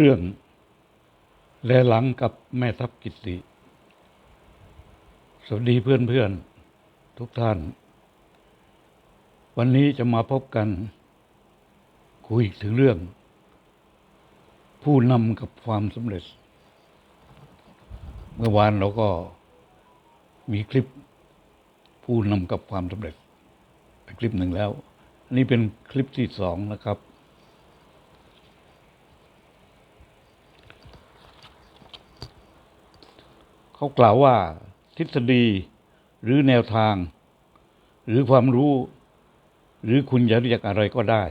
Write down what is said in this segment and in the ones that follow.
เรื่อง และหลังกับแม่ทัพกิตติสวัสดีเพื่อนเพื่อนๆ ทุกท่าน วันนี้จะมาพบกัน คุยถึงเรื่อง ผู้นำกับความสำเร็จ เมื่อวานเราก็มีคลิปผู้นำกับความสำเร็จคลิปหนึ่งแล้ว อันนี้เป็นคลิปที่สองนะครับ เขากล่าวว่าทฤษฎีหรือแนวทาง หรือความรู้ หรือคุณจะเรียกอะไรก็ได้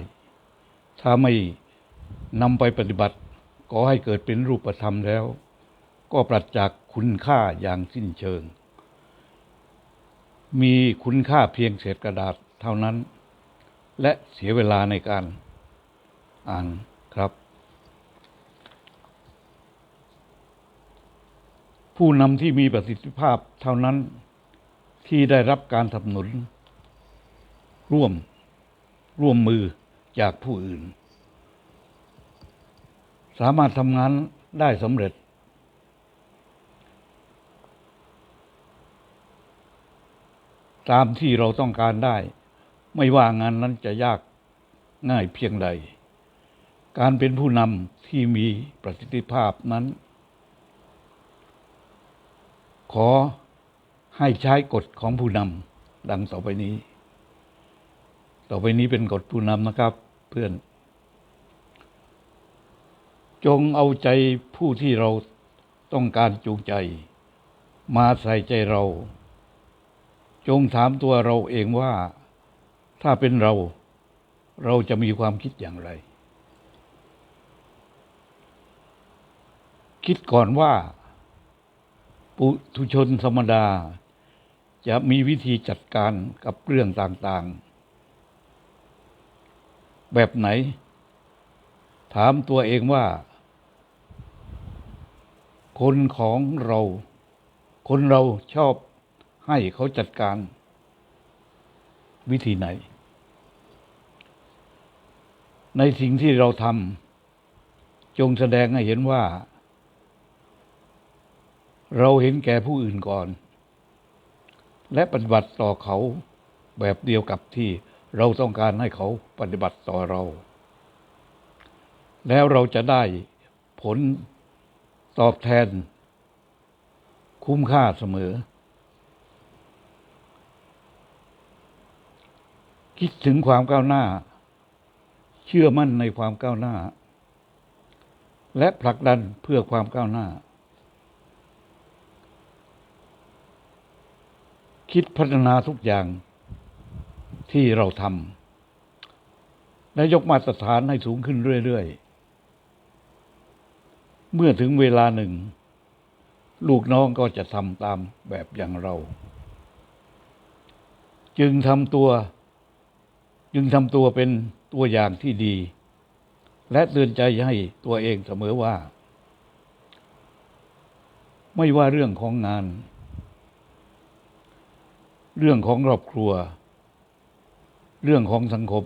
ถ้าไม่นำไปปฏิบัติก็ให้เกิดเป็นรูปธรรมแล้ว ก็ปราศจากคุณค่าอย่างสิ้นเชิง มีคุณค่าเพียงเศษกระดาษเท่านั้น และเสียเวลาในการอ่านครับ ผู้นำที่มีประสิทธิภาพเท่านั้นที่ได้รับการสนับสนุน ร่วมร่วมมือจากผู้อื่น สามารถทำงานได้สำเร็จ ตามที่เราต้องการได้ ไม่ว่างานนั้นจะยากง่ายเพียงใด การเป็นผู้นำที่มีประสิทธิภาพนั้น ขอให้ใช้กฎของผู้นำดังต่อไปนี้ ต่อไปนี้เป็นกฎผู้นำนะครับ เพื่อน จงเอาใจผู้ที่เราต้องการจูงใจ มาใส่ใจเรา จงถามตัวเราเองว่า ถ้าเป็นเรา เราจะมีความคิดอย่างไร คิดก่อนว่า ปุถุชนธรรมดา จะมีวิธีจัดการกับเรื่องต่างๆ แบบไหน ถามตัวเองว่า คนของเรา คนเราชอบให้เขาจัดการ วิธีไหน ในสิ่งที่เราทำจงแสดงให้เห็นว่า เราเห็นแก่ผู้อื่นก่อน และปฏิบัติต่อเขาแบบเดียวกับที่เราต้องการให้เขาปฏิบัติต่อเรา แล้วเราจะได้ผลตอบแทน คุ้มค่าเสมอ คิดถึงความก้าวหน้า เชื่อมั่นในความก้าวหน้า และผลักดันเพื่อความก้าวหน้า คิดพัฒนาทุกอย่างที่เราทำและยกมาตรฐานให้สูงขึ้นเรื่อยๆ เมื่อถึงเวลาหนึ่ง ลูกน้องก็จะทำตามแบบอย่างเรา จึงทำตัว จึงทำตัวเป็นตัวอย่างที่ดี และเตือนใจให้ตัวเองเสมอว่า ไม่ว่าเรื่องของงาน เรื่องของครอบครัว เรื่องของสังคม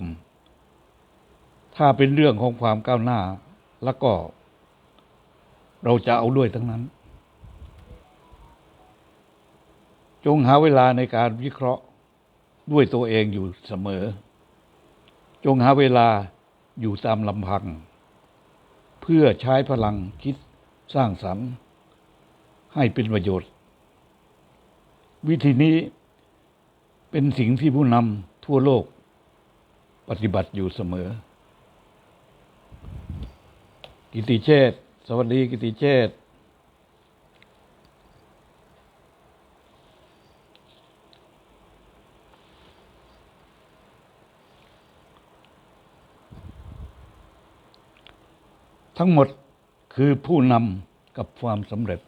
ถ้าเป็นเรื่องของความก้าวหน้า แล้วก็ เราจะเอาด้วยทั้งนั้น จงหาเวลาในการวิเคราะห์ด้วยตัวเองอยู่เสมอ จงหาเวลาอยู่ตามลำพัง เพื่อใช้พลังคิดสร้างสรรค์ ให้เป็นประโยชน์ วิธีนี้ เป็นสิ่งที่ผู้นำทั่วโลกปฏิบัติอยู่เสมอ กิติเชษฐ์สวัสดีกิติเชษฐ์ทั้งหมดคือผู้นำกับความสำเร็จ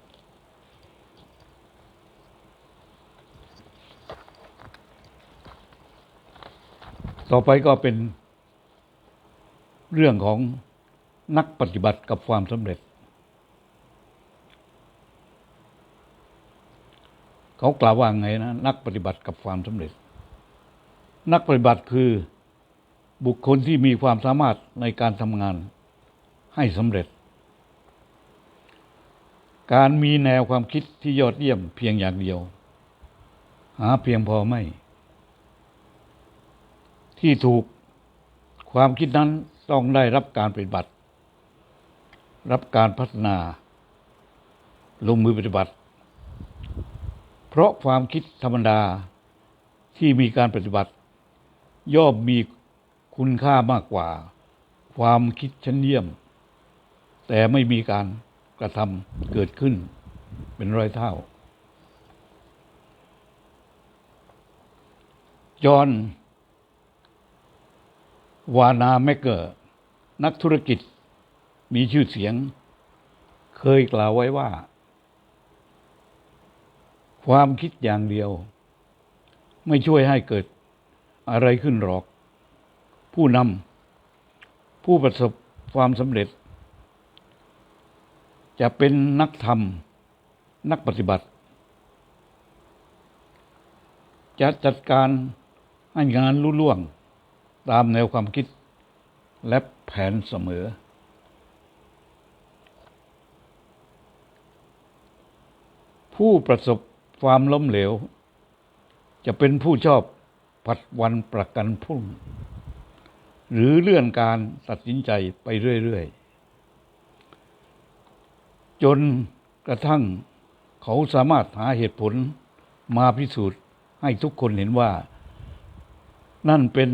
ต่อไปก็เป็นเรื่องของนักปฏิบัติกับความสำเร็จ เขากล่าวว่าไงนะ นักปฏิบัติกับความสำเร็จ นักปฏิบัติคือบุคคลที่มีความสามารถในการทำงานให้สำเร็จ การมีแนวความคิดที่ยอดเยี่ยมเพียงอย่างเดียว หาเพียงพอไม่ ที่ถูกความคิดนั้นต้องได้รับการปฏิบัติ รับการพัฒนา ลงมือปฏิบัติ เพราะความคิดธรรมดาที่มีการปฏิบัติ ย่อมมีคุณค่ามากกว่า ความคิดชั้นเยี่ยม แต่ไม่มีการกระทำเกิดขึ้นเป็นร้อยเท่า จอห์น วานาแมเกอร์ นักธุรกิจมีชื่อเสียง เคยกล่าวไว้ว่า ความคิดอย่างเดียว ไม่ช่วยให้เกิดอะไรขึ้นหรอก ผู้นำผู้ประสบความสำเร็จ จะเป็นนักธรรม นักปฏิบัติ จะจัดการให้งานลุล่วง ตามแนวความคิดและแผนเสมอ ผู้ประสบความล้มเหลว จะเป็นผู้ชอบผัดวันประกันพรุ่ง หรือเลื่อนการตัดสินใจไปเรื่อย ๆ จนกระทั่งเขาสามารถหาเหตุผลมาพิสูจน์ให้ทุกคนเห็นว่า นั่นเป็น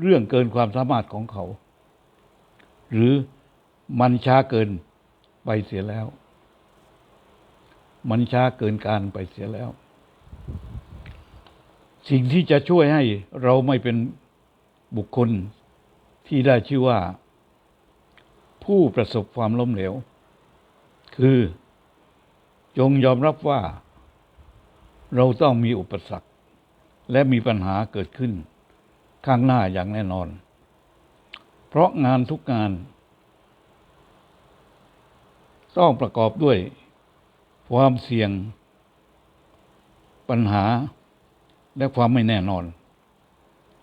เรื่องเกินความสามารถของเขา หรือมันช้าเกินไปเสียแล้ว มันช้าเกินการไปเสียแล้ว สิ่งที่จะช่วยให้เราไม่เป็นบุคคลที่ได้ชื่อว่า ผู้ประสบความล้มเหลว คือจงยอมรับว่า เราต้องมีอุปสรรค และมีปัญหาเกิดขึ้น ข้างหน้าอย่างแน่นอน เพราะงานทุกงาน ต้องประกอบด้วย ความเสี่ยง ปัญหาและความไม่แน่นอน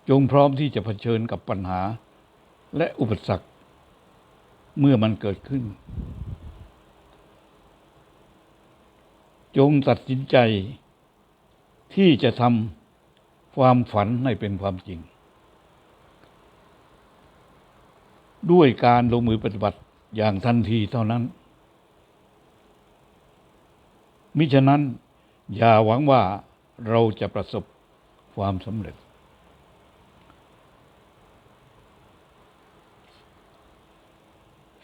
จงพร้อมที่จะเผชิญกับปัญหาและอุปสรรคเมื่อมันเกิดขึ้น จงตัดสินใจที่จะทำความฝันให้เป็นความจริง ด้วยการลงมือปฏิบัติอย่างทันทีเท่านั้น มิฉะนั้นอย่าหวังว่าเราจะประสบความสำเร็จ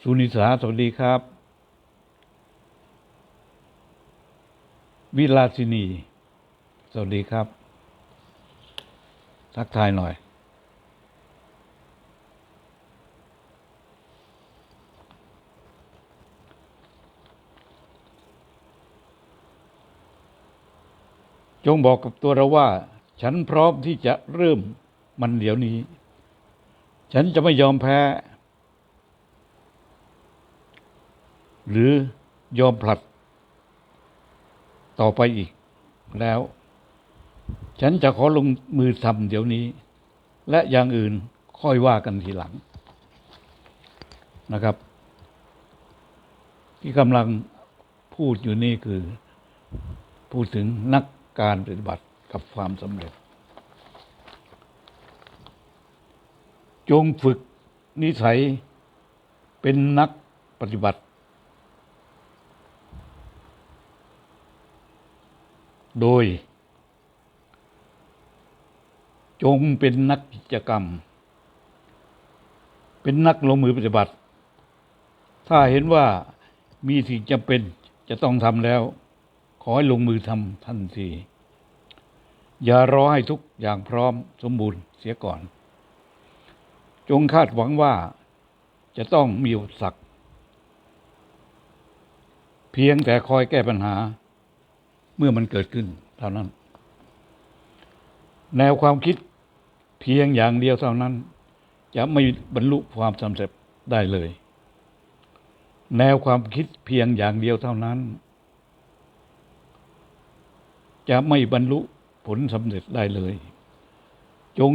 สุนิสาสวัสดีครับ วิลาสินี สวัสดีครับ ทักทายหน่อย จงบอกกับตัวเราว่า ฉันพร้อมที่จะเริ่มมันเดี๋ยวนี้ ฉันจะไม่ยอมแพ้ หรือยอมผลัด ต่อไปอีกแล้ว ฉันจะขอลงมือทำเดี๋ยวนี้ และอย่างอื่นค่อยว่ากันทีหลังนะครับ ที่กำลังพูดอยู่นี่คือ พูดถึงนัก การปฏิบัติกับความสำเร็จ จงฝึกนิสัยเป็นนักปฏิบัติ โดย จงเป็นนักกิจกรรม เป็นนักลงมือปฏิบัติ ถ้าเห็นว่ามีสิ่งจำเป็นจะต้องทำแล้ว ขอให้ลงมือทำทันที อย่ารอให้ทุกอย่างพร้อมสมบูรณ์เสียก่อน จงคาดหวังว่าจะต้องมีอุปสรรคเพียงแต่คอยแก้ปัญหาเมื่อมันเกิดขึ้นเท่านั้น แนวความคิดเพียงอย่างเดียวเท่านั้น จะไม่บรรลุความสำเร็จได้เลย แนวความคิดเพียงอย่างเดียวเท่านั้น จะไม่บรรลุผลสำเร็จได้เลย จง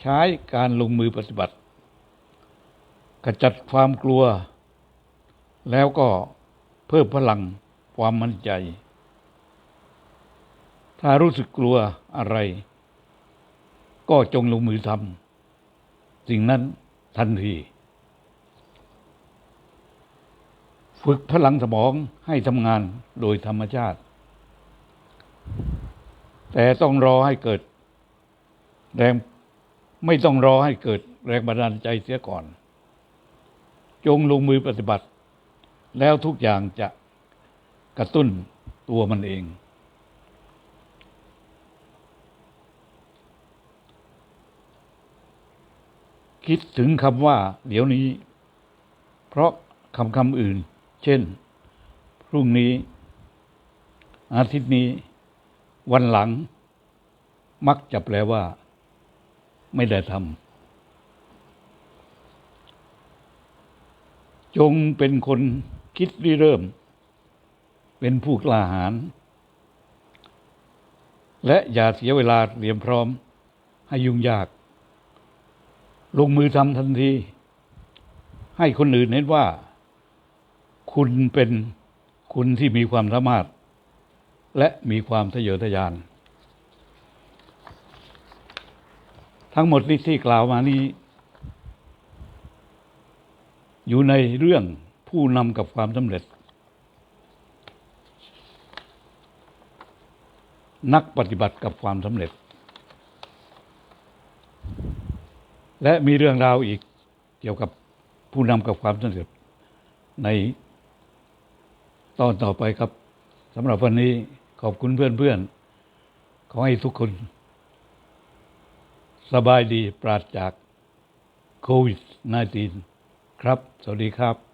ใช้การลงมือปฏิบัติขจัดความกลัว แล้วก็เพิ่มพลังความมั่นใจ ถ้ารู้สึกกลัวอะไร ก็จงลงมือทำสิ่งนั้นทันทีฝึกพลังสมองให้ทำงานโดยธรรมชาติ แต่ต้องรอให้เกิด แรงไม่ต้องรอให้เกิดแรงบันดาลใจเสียก่อน จงลงมือปฏิบัติ แล้วทุกอย่างจะกระตุ้นตัวมันเอง คิดถึงคำว่า เดี๋ยวนี้ เพราะคำคำอื่น เช่น พรุ่งนี้ อาทิตย์นี้ วันหลัง มักจะแปลว่า ไม่ได้ทำจงเป็นคนคิดริเริ่ม เป็นผู้กล้าหาญและอย่าเสียเวลาเตรียมพร้อม ให้ยุ่งยาก ลงมือทำทันที ให้คนอื่นเห็นว่า คุณเป็นคุณที่มีความสามารถ และมีความทะเยอทะยาน ทั้งหมดที่ที่กล่าวมานี้ อยู่ในเรื่องผู้นำกับความสำเร็จ นักปฏิบัติกับความสำเร็จ และมีเรื่องราวอีกเกี่ยวกับผู้นำกับความสำเร็จในตอนต่อไปครับสำหรับวันนี้ ขอบคุณเพื่อนๆ ขอให้ทุกคน สบายดีปราศจากโควิด -19 ครับ สวัสดีครับ